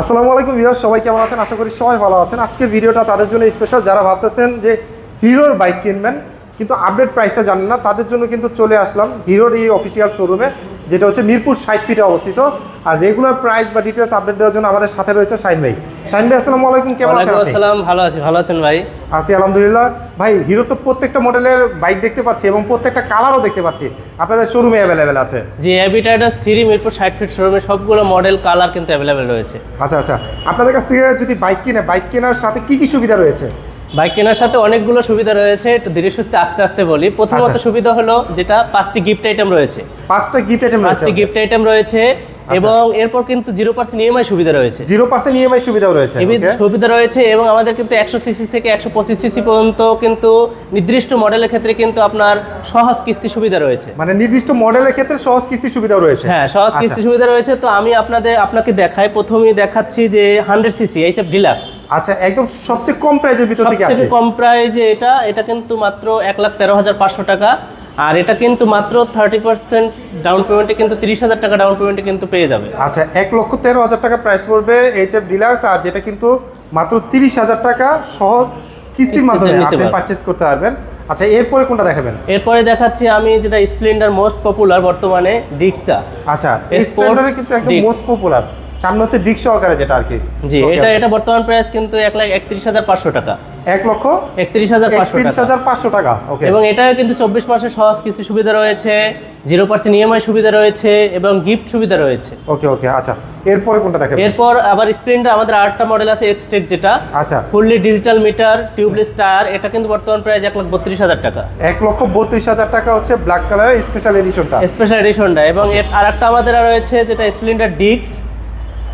আসসালামু আলাইকুম ভিউয়ার সবাই কেমন আছেন? আশা করি সবাই ভালো আছেন। আজকের ভিডিওটা তাদের জন্য স্পেশাল যারা ভাবতেছেন যে হিরোর বাইক কিনবেন, কিন্তু আপডেট প্রাইসটা জানেন না, তাদের জন্য কিন্তু চলে আসলাম হিরোর এই অফিসিয়াল শোরুমে যেটা হচ্ছে মিরপুর ষাট ফিটে অবস্থিত। আর রেগুলার প্রাইস বা ডিটেলস আপডেট দেওয়ার জন্য আমাদের সাথে রয়েছে শাইন ভাই। শাইন ভাই আসসালামু আলাইকুম কেমন আছেন আপনি? আসসালাম ভালো আছি ভালো আছেন ভাই? আছি আলহামদুলিল্লাহ। ভাই হিরো তো প্রত্যেকটা মডেলের বাইক দেখতে পাচ্ছি এবং প্রত্যেকটা কালারও দেখতে পাচ্ছি। আপনাদের শোরুমে অ্যাভেলেবেল আছে। জি অ্যাবি টাইটাস থ্রি মিরপুর ষাট ফিট শোরুমে সবগুলো মডেল কালার কিন্তু অ্যাভেলেবেল রয়েছে। আচ্ছা আচ্ছা। আপনাদের কাছ থেকে যদি বাইক কিনে বাইক কেনার সাথে কি কি সুবিধা রয়েছে? বাইক কেনার সাথে অনেকগুলো সুবিধা রয়েছে একটু ধীরে সুস্থে আস্তে আস্তে বলি। প্রথমত আচ্ছা। সুবিধা হলো যেটা পাঁচটি গিফট আইটেম রয়েছে। পাঁচটা গিফট আইটেম পাঁচটি গিফট আইটেম রয়েছে। এবং এরপর কিন্তু জিরো পার্সেন্ট ইএমআই সুবিধা রয়েছে। জিরো পার্সেন্ট ইএমআই সুবিধাও রয়েছে সুবিধা রয়েছে এবং আমাদের কিন্তু একশো সিসি থেকে একশো পঁচিশ সিসি পর্যন্ত কিন্তু নির্দিষ্ট মডেলের ক্ষেত্রে কিন্তু আপনার সহজ কিস্তি সুবিধা রয়েছে। মানে নির্দিষ্ট মডেলের ক্ষেত্রে সহজ কিস্তি সুবিধাও রয়েছে। হ্যাঁ সহজ আচ্ছা। কিস্তি সুবিধা রয়েছে। তো আমি আপনাদের আপনাকে দেখাই প্রথমেই দেখাচ্ছি যে হান্ড্রেড সিসি এইসব ডিলাক্স আচ্ছা একদম সবচেয়ে কম প্রাইজের ভিতর থেকে আছে। কম প্রাইজে এটা এটা কিন্তু মাত্র এক লাখ তেরো হাজার পাঁচশো টাকা। আর এটা কিন্তু মাত্র থার্টি পার্সেন্ট ডাউন পেমেন্টে কিন্তু তিরিশ হাজার টাকা ডাউন পেমেন্টে কিন্তু পেয়ে যাবে। আচ্ছা এক লক্ষ তেরো হাজার টাকা প্রাইস পড়বে এইচ এফ ডিলাক্স আর যেটা কিন্তু মাত্র তিরিশ হাজার টাকা সহজ কিস্তির মাধ্যমে আপনি। পারচেস করতে পারবেন। আচ্ছা এরপরে কোনটা দেখাবেন? এরপরে দেখাচ্ছি আমি যেটা স্প্লেন্ডার মোস্ট পপুলার বর্তমানে ডিক্সটা আচ্ছা স্প্লেন্ডারে কিন্তু একদম মোস্ট পপুলার সামনে হচ্ছে ডিক সহকারে যেটা আর কি। জি এটা এটা বর্তমান প্রাইস কিন্তু এক লাখ একত্রিশ হাজার পাঁচশো টাকা। এক লক্ষ একত্রিশ হাজার একত্রিশ হাজার পাঁচশো টাকা ওকে এবং এটাও কিন্তু চব্বিশ মাসের সহজ কিস্তি সুবিধা রয়েছে জিরো পার্সেন্ট ইএমআই সুবিধা রয়েছে এবং গিফট সুবিধা রয়েছে। ওকে ওকে আচ্ছা এরপরে কোনটা দেখাবেন এরপর আবার স্প্লেন্ডার আমাদের আরেকটা মডেল আছে এক্সটেক যেটা। আচ্ছা। Fully digital meter tubeless tyre এটা কিন্তু বর্তমান প্রাইস এক লাখ বত্রিশ হাজার টাকা। এক লক্ষ বত্রিশ হাজার টাকা হচ্ছে ব্ল্যাক কালারের স্পেশাল এডিশনটা স্পেশাল এডিশনটা এবং এর আরেকটা আমাদের রয়েছে যেটা স্প্লেন্ডার ডিক্স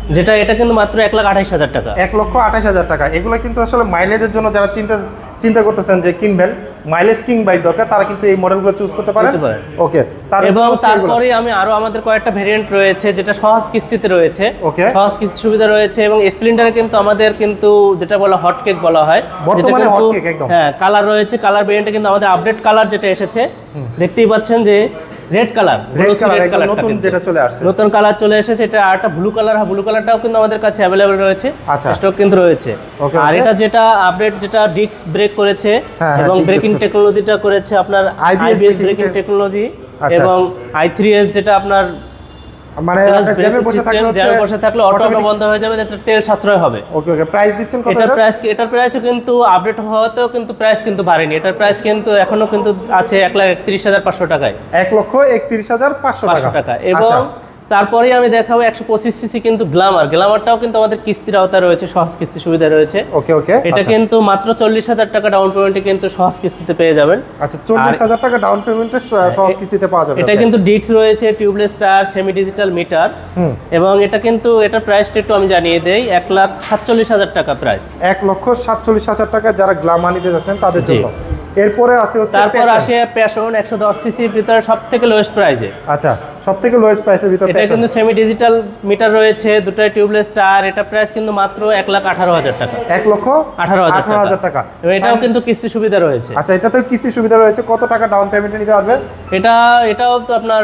যেটা এটা কিন্তু মাত্র এক লাখ আঠাইশ হাজার টাকা। এক লক্ষ আঠাশ হাজার টাকা। এগুলো কিন্তু আসলে মাইলেজের জন্য যারা চিন্তা চিন্তা করতেছেন যে কিনবেন মাইলেজ কিং বাইক দরকার তারা কিন্তু এই মডেলগুলো চুজ করতে পারেন। ওকে এবং তারপরে আমি আরও আমাদের কয়েকটা ভেরিয়েন্ট রয়েছে যেটা সহজ কিস্তিতে রয়েছে। ওকে সহজ কিস্তি সুবিধা রয়েছে এবং স্প্লেন্ডারে কিন্তু আমাদের কিন্তু যেটা বলা হট কেক বলা হয় বর্তমানে কিন্তু- cake একদম। হ্যাঁ কালার রয়েছে কালার ভেরিয়েন্টে কিন্তু আমাদের আপডেট কালার যেটা এসেছে দেখতেই পাচ্ছেন যে রেড কালার রেড কালার নতুন যেটা চলে আসছে। নতুন কালার চলে এসেছে এটা আরেকটা ব্লু কালার ব্লু কালারটাও কিন্তু আমাদের কাছে অ্যাভেলেবেল রয়েছে আচ্ছা। স্টক কিন্তু রয়েছে। আর এটা যেটা আপডেট যেটা ডিস্ক ব্রেক করেছে হ্যাঁ, এবং ব্রেকিং টেকনোলজিটা করেছে। আপনার আইবিএস ব্রেকিং টেকনোলজি আচ্ছা। এবং আই থ্রি এস যেটা আপনার মানে আপনার জ্যামে বসে থাকলে জ্যামে বসে থাকলে অটো বন্ধ হয়ে যাবে যাতে তেল সাশ্রয় হবে। ওকে ওকে প্রাইস দিচ্ছেন কত এটা? প্রাইস এটার প্রাইস কিন্তু আপডেট হওয়াতেও কিন্তু প্রাইস কিন্তু বাড়েনি। এটার প্রাইস কিন্তু এখনও কিন্তু আছে এক লাখ একত্রিশ হাজার পাঁচশো টাকায়। এক লক্ষ একত্রিশ হাজার পাঁচশো টাকা। এবং আচ্ছা। তারপরে আমি দেখাবো একশো পঁচিশ সিসি কিন্তু গ্লামার। গ্লামারটাও কিন্তু আমাদের কিস্তির আওতায় রয়েছে সহজ কিস্তি সুবিধা রয়েছে। ওকে ওকে এটা কিন্তু মাত্র চল্লিশ হাজার টাকা ডাউন পেমেন্টে কিন্তু সহজ কিস্তিতে পেয়ে যাবেন। আচ্ছা চল্লিশ হাজার টাকা ডাউন পেমেন্টে সহজ কিস্তিতে পাওয়া যাবে এটা কিন্তু ডিস্ক রয়েছে tubeless tyre semi digital meter এবং এটা কিন্তু এটা প্রাইসটা একটু আমি জানিয়ে দেই এক লাখ সাতচল্লিশ হাজার টাকা প্রাইস এক লক্ষ সাতচল্লিশ হাজার টাকা যারা গ্লামা নিতে যাচ্ছেন তাদের। জন্য। এরপরে আছে হচ্ছে তারপর আসে প্যাশন একশো দশ সিসির ভিতরে সব থেকে লোয়েস্ট প্রাইজে আচ্ছা সব থেকে লোয়েস্ট প্রাইসের ভিতরে এটা কিন্তু সেমি ডিজিটাল মিটার রয়েছে দুটাই টিউবলেস টায়ার এটা প্রাইস কিন্তু মাত্র এক লাখ আঠারো হাজার টাকা। এক লক্ষ আঠারো হাজার আঠারো হাজার টাকা। এবং এটাও কিন্তু কিস্তি সুবিধা রয়েছে। আচ্ছা এটাতেও কিস্তি সুবিধা রয়েছে। কত টাকা ডাউন পেমেন্টে নিতে পারবে? এটা এটাও তো আপনার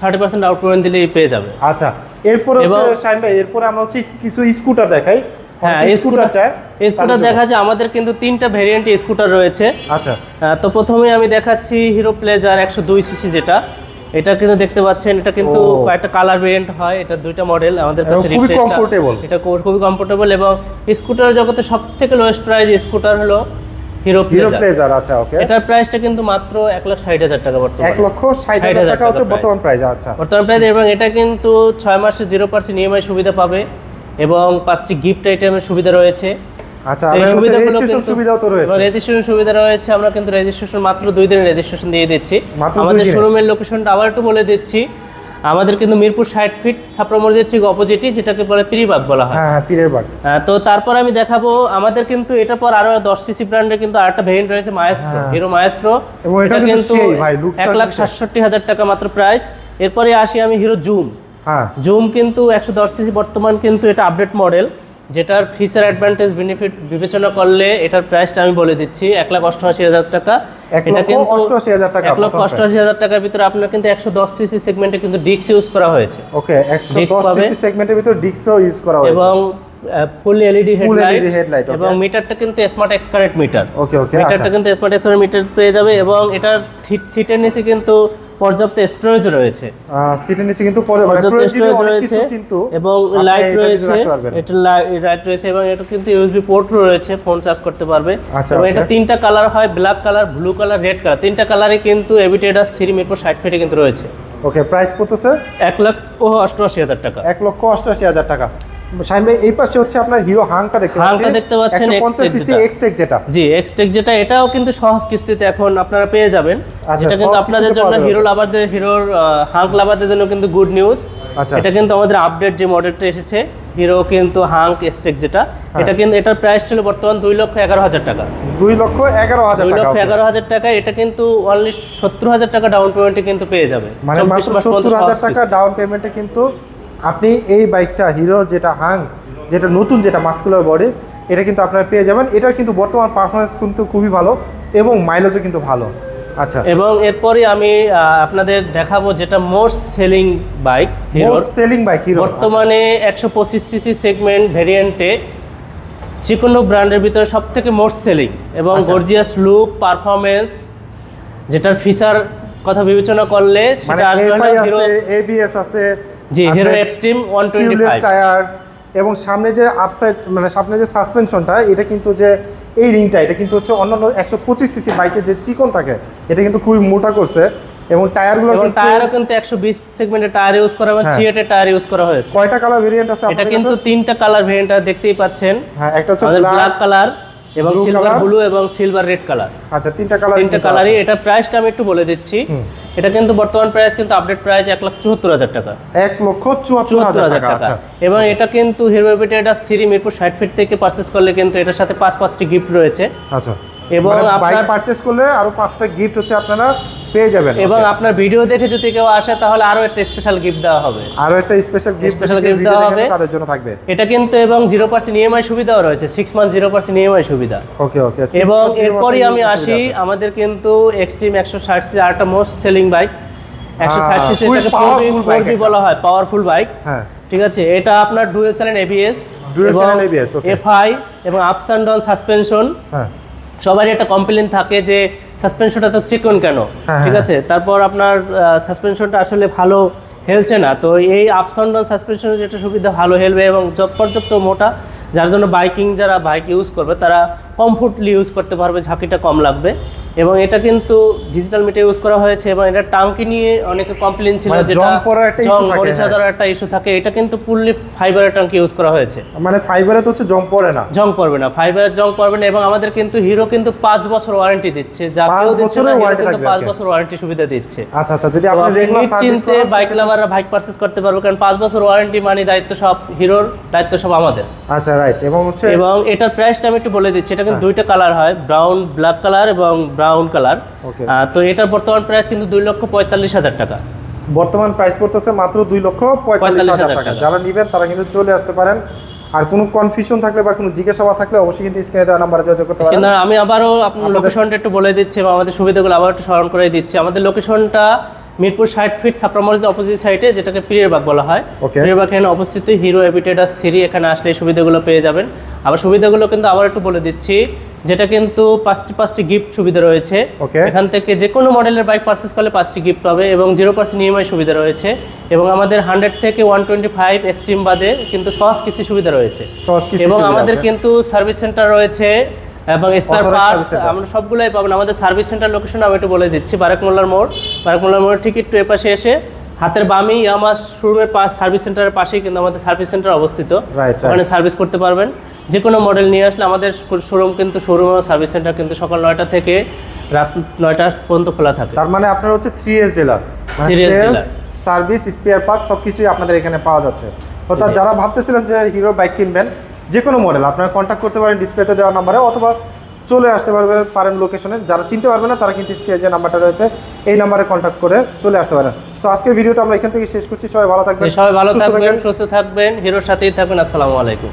থার্টি পার্সেন্ট আউট পেমেন্ট দিলেই পেয়ে যাবে। আচ্ছা এরপরে হচ্ছে শাইন ভাই এরপরে আমরা হচ্ছে কিছু স্কুটার দেখাই। হ্যাঁ স্কুটার চায়? স্কুটার তাদের দেখা যায় আমাদের কিন্তু তিনটা ভেরিয়েন্ট স্কুটার রয়েছে। আচ্ছা। তো প্রথমে আমি দেখাচ্ছি হিরো প্লেজার একশো দুই সিসি যেটা। এটা কিন্তু দেখতে পাচ্ছেন এটা কিন্তু কয়েকটা কালার ভেরিয়েন্ট হয় এটা দুইটা মডেল আমাদের কাছে খুবই এটা খুবই কমফোর্টেবল এবং স্কুটার জগতে সব থেকে লোয়েস্ট প্রাইস স্কুটার হলো হিরো হিরো প্লেজার আচ্ছা ওকে এটার প্রাইসটা কিন্তু মাত্র এক লাখ ষাট হাজার টাকা এক লক্ষ ষাট হাজার টাকা হচ্ছে বর্তমান প্রাইস আচ্ছা। বর্তমান প্রাইস এবং এটা কিন্তু ছয় মাসে জিরো পার্সেন্ট ইএমআই সুবিধা পাবে। এবং পাঁচটি গিফট আইটেমের সুবিধা রয়েছে। আচ্ছা রেজিস্ট্রেশন সুবিধাও তো রয়েছে। রেজিস্ট্রেশন সুবিধা রয়েছে আমরা কিন্তু রেজিস্ট্রেশন মাত্র দুই দিনের রেজিস্ট্রেশন দিয়ে দিচ্ছি। আমাদের শোরুমের লোকেশনটা আবার একটু বলে দিচ্ছি। আমাদের কিন্তু মিরপুর ষাট ফিট ছাত্র ঠিক অপোজিটই যেটাকে বলে পিরিবাগ বলা হয়। হ্যাঁ হ্যাঁ তো তারপর আমি দেখাবো আমাদের কিন্তু এটার পর আরও দশ সিসি ব্র্যান্ডের কিন্তু আরেকটা ভেরিয়েন্ট রয়েছে মায়াস্ট্রো হ্যাঁ। হিরো মায়াস্ট্রো এবং এটা কিন্তু এক লাখ। সাতষট্টি হাজার টাকা মাত্র প্রাইস এরপরে আসি আমি হিরো জুম। হ্যাঁ। জুম কিন্তু একশো দশ সিসি বর্তমান কিন্তু এটা আপডেট মডেল যেটার ফিচার অ্যাডভান্টেজ বেনিফিট বিবেচনা করলে এটার প্রাইসটা আমি বলে দিচ্ছি এক লাখ অষ্টআশি হাজার টাকা। এক লক্ষ অষ্টআশি হাজার টাকা এক লক্ষ অষ্টআশি হাজার টাকার ভিতরে আপনার কিন্তু একশো দশ সিসি সেগমেন্টে কিন্তু ডিক্স ইউজ করা হয়েছে। ওকে একশো দশ সিসি সেগমেন্টের ভিতর ডিক্সও ইউজ করা হয়েছে। এবং ফুল এলইডি হেডলাইট. এবং মিটারটা কিন্তু smart X current meter okay okay মিটারটা কিন্তু স্মার্ট এক্স মিটার পেয়ে যাবে এবং এটার সিটের নিচে কিন্তু পর্যাপ্ত স্টোরেজ রয়েছে। সিটের নিচে কিন্তু মানে পর্যাপ্ত স্টোরেজ রয়েছে কিন্তু এবং লাইট রয়েছে এটা লাইট রয়েছে এবং এটা কিন্তু ইউএসবি পোর্ট রয়েছে ফোন চার্জ করতে পারবে। আচ্ছা, এবং এটা তিনটা কালার হয় black colour blue colour red colour তিনটা কালারই কিন্তু এভিটেডাস থ্রি মিরপুর ষাট ফিটে কিন্তু রয়েছে। ওকে প্রাইস পড়তেছে এক ও অষ্টআশি হাজার টাকা। এক লক্ষ অষ্টআশি হাজার টাকা। শাহিন ভাই এই পাশে হচ্ছে আপনার হিরো হাংটা দেখতে পাচ্ছি হাংটা দেখতে পাচ্ছেন, পঞ্চাশ X-Tech সিসি এক্সটেক যেটা। জি এক্সটেক যেটা এটাও কিন্তু সহজ কিস্তিতে এখন আপনারা পেয়ে যাবেন। আচ্ছা, যেটা কিন্তু আপনাদের জন্য হিরো লাভারদের হিরোর হাঙ্ক লাভারদের জন্য কিন্তু গুড নিউজ আচ্ছা। এটা কিন্তু আমাদের আপডেট যে মডেলটা এসেছে হিরো কিন্তু হাঙ্ক স্টেক যেটা হ্যাঁ। এটা কিন্তু এটার প্রাইস ছিল বর্তমান দুই লক্ষ এগারো হাজার টাকা। দুই লক্ষ এগারো হাজার দুই লক্ষ এগারো হাজার টাকা এটা কিন্তু অনলি সত্তর হাজার টাকা ডাউন পেমেন্টে কিন্তু পেয়ে যাবে। মানে 24 মাত্র সত্তর হাজার টাকা। ডাউন পেমেন্টে কিন্তু আপনি এই বাইকটা হিরো যেটা হাং যেটা নতুন যেটা মাস্কুলার বডি এটা কিন্তু আপনারা পেয়ে যাবেন। এটার কিন্তু বর্তমান পারফরমেন্স কিন্তু খুবই ভালো এবং মাইলেজও কিন্তু ভালো। আচ্ছা। এবং এরপরে আমি আপনাদের দেখাবো যেটা most selling bike most selling bike Hero বর্তমানে একশো পঁচিশ সিসি সেগমেন্ট ভেরিয়েন্টে যে কোনো ব্র্যান্ডের ভিতরে সব থেকে মোস্ট সেলিং এবং আচ্ছা। গর্জিয়াস লুক পারফরমেন্স যেটার ফিচার কথা বিবেচনা করলে মানে সেটা আসবে এবিএস আছে জি Hero Xtreme one twenty tubeless five tyre এবং সামনে যে আপসাইড মানে সামনে যে সাসপেনশনটা এটা কিন্তু যে এই রিংটা এটা কিন্তু হচ্ছে অন্যান্য একশো পঁচিশ সিসি বাইকে যে চিকন থাকে এটা কিন্তু খুবই মোটা করছে এবং টায়ারগুলো কিন্তু টায়ারও কিন্তু একশো বিশ সেগমেন্টের টায়ার ইউজ করা হয়েছে হ্যাঁ। সিএটের টায়ার ইউজ করা হয়েছে। কয়টা কালার ভেরিয়েন্ট আছে এটা কিন্তু তিনটা কালার ভেরিয়েন্ট দেখতেই পাচ্ছেন। হ্যাঁ একটা হচ্ছে ব্ল্যাক কালার এবং সিলভার ব্লু এবং সিলভার রেড কালার আচ্ছা তিনটা কালার তিনটা কালারই এটা প্রাইসটা আমি একটু বলে দিচ্ছি। এটা কিন্তু বর্তমান প্রাইস কিন্তু আপডেট প্রাইস এক লাখ চুয়াত্তর হাজার টাকা। এক লক্ষ চুয়াত্তর হাজার টাকা আচ্ছা। এবং এটা কিন্তু হিরো এটা থ্রি মিরপুর ষাট ফিট থেকে পারচেস করলে কিন্তু এটার সাথে পাঁচ পাঁচটি গিফট রয়েছে। আচ্ছা। এবং বাইক আপনার পারচেজ করলে আরও পাঁচটা গিফট হচ্ছে আপনারা পেয়ে যাবেন এবং আপনার ভিডিও দেখে যদি কেউ আসে তাহলে আরও একটা স্পেশাল গিফট দেওয়া হবে। আরও একটা স্পেশাল গিফট Special gift দেওয়া হবে। তাদের জন্য থাকবে। এটা কিন্তু এবং জিরো পার্সেন্ট ইএমআই সুবিধাও রয়েছে। Six month zero percent EMI সুবিধা। ওকে ওকে এবং এরপরই আমি আসি আমাদের কিন্তু এক্সট্রিম একশো ষাট সিসি আরেকটা মোস্ট সেলিং বাইক একশো ষাট হ্যাঁ, সিসি full powerful bike একটা। বলা হয় পাওয়ারফুল বাইক হ্যাঁ। ঠিক আছে এটা আপনার dual channel ABS Dual channel ABS, okay. FI এবং আপস অ্যান্ড ডাউন সাসপেনশন হ্যাঁ। সবারই একটা কমপ্লেন থাকে যে সাসপেনশনটা তো চিকন কেন? হ্যাঁ, ঠিক হ্যাঁ। আছে? তারপর আপনার সাসপেনশনটা আসলে ভালো হেলছে না। তো এই আপস অ্যান্ড ডাউন সাসপেনশনের যেটা সুবিধা ভালো হেলবে এবং পর্যাপ্ত মোটা যার জন্য বাইকিং যারা বাইক ইউজ করবে তারা কমফোর্টলি ইউজ করতে পারবে ঝাঁকিটা কম লাগবে। এবং এটা কিন্তু ডিজিটাল মিটার ইউজ করা হয়েছে এবং এটা টাঙ্কি নিয়ে অনেকে কমপ্লেন ছিল মানে যেটা জং মরিচা হ্যাঁ। ধরার একটা ইস্যু থাকে। এটা কিন্তু ফুললি ফাইবারের টাঙ্কি ইউজ করা হয়েছে। মানে ফাইবারে তো হচ্ছে জং পড়ে না। জং পড়বে না ফাইবারের জং পড়বে না এবং আমাদের কিন্তু হিরো কিন্তু পাঁচ বছর ওয়ারেন্টি দিচ্ছে। যা কেউ দিচ্ছে না হিরো কিন্তু থাকবে পাঁচ আর কি। বছর ওয়ারেন্টি সুবিধা দিচ্ছে। আচ্ছা আচ্ছা যদি আপনি রেগুলার সার্ভিস নিশ্চিন্তে বাইক লাভাররা বাইক পারচেস করতে পারবে কারণ পাঁচ বছর ওয়ারেন্টি মানে দায়িত্ব সব হিরোর দায়িত্ব সব আমাদের। আচ্ছা রাইট এবং হচ্ছে এবং এটার প্রাইসটা আমি একটু বলে দিচ্ছি এটা কিন্তু হ্যাঁ। দুইটা কালার হয় ব্রাউন ব্ল্যাক কালার এবং ব্রাউন কালার। তো এটার বর্তমান প্রাইস কিন্তু দুই লক্ষ পঁয়তাল্লিশ হাজার টাকা। বর্তমান প্রাইস পড়তেছে মাত্র দুই লক্ষ পঁয়তাল্লিশ হাজার টাকা। যারা নেবেন তারা কিন্তু চলে আসতে পারেন। আর কোনো কনফিউশন থাকলে বা কোনো জিজ্ঞাসা থাকলে অবশ্যই কিন্তু স্ক্রিনে দেওয়া নাম্বারে যোগাযোগ করতে পারেন। আমি আবারও আপনার আপনাদের- লোকেশনটা একটু বলে দিচ্ছি এবং আমাদের সুবিধাগুলো আবার একটু স্মরণ করে দিচ্ছি। আমাদের লোকেশনটা মিরপুর ষাট ফিট ছাপ্রামলের অপোজিট সাইডে যেটাকে প্রিয়বাগ বলা হয়. প্রিয়বাগ এখানে অবস্থিত হিরো এভিটেডাস থ্রি এখানে আসলে এই সুবিধাগুলো পেয়ে যাবেন। আবার সুবিধাগুলো কিন্তু আবার একটু বলে দিচ্ছি যেটা কিন্তু পাঁচটি পাঁচটি গিফট সুবিধা রয়েছে। এখান থেকে যে কোনো মডেলের বাইক পারচেস করলে পাঁচটি গিফট পাবে এবং জিরো পার্সেন্ট ইএমআই সুবিধা রয়েছে। এবং আমাদের হান্ড্রেড থেকে ওয়ান টোয়েন্টি ফাইভ এক্সট্রিম বাদে কিন্তু সহজ কিস্তি সুবিধা রয়েছে। এবং আমাদের কিন্তু সার্ভিস সেন্টার রয়েছে এবং স্পেয়ার পার্টস আমরা সবগুলোই পাবেন আমাদের সার্ভিস সেন্টার লোকেশন আমি একটু বলে দিচ্ছি। বারাক মোল্লার মোড়। বারাক মোল্লার মোড় ঠিক একটু এপাশে এসে হাতের বামেই আমার শোরুমের পাশ সার্ভিস সেন্টারের পাশেই কিন্তু আমাদের সার্ভিস সেন্টার অবস্থিত। ওখানে সার্ভিস করতে পারবেন। যে কোনো মডেল নিয়ে আসলে আমাদের শোরুম কিন্তু শোরুম এবং সার্ভিস সেন্টার কিন্তু সকাল নয়টা থেকে রাত নয়টা পর্যন্ত খোলা থাকে। তার মানে আপনার হচ্ছে three S dealer 3S sales dealer। Service spare part সব কিছুই আপনাদের এখানে পাওয়া যাচ্ছে। অর্থাৎ যারা ভাবতেছিলেন যে হিরো বাইক কিনবেন যে কোনো মডেল আপনারা কন্ট্যাক্ট করতে পারেন ডিসপ্লেতে দেওয়া নাম্বারে অথবা চলে আসতে পারবে পারেন লোকেশনে যারা চিনতে পারবে না তারা কিন্তু স্ক্রিনে যে নাম্বারটা রয়েছে এই নাম্বারে কন্ট্যাক্ট করে চলে আসতে পারেন। সো আজকের ভিডিওটা আমরা এখান থেকে শেষ করছি। সবাই ভালো থাকবেন সবাই ভালো থাকবেন। সুস্থ থাকবেন হিরোর সাথেই থাকবেন। আসসালামু আলাইকুম।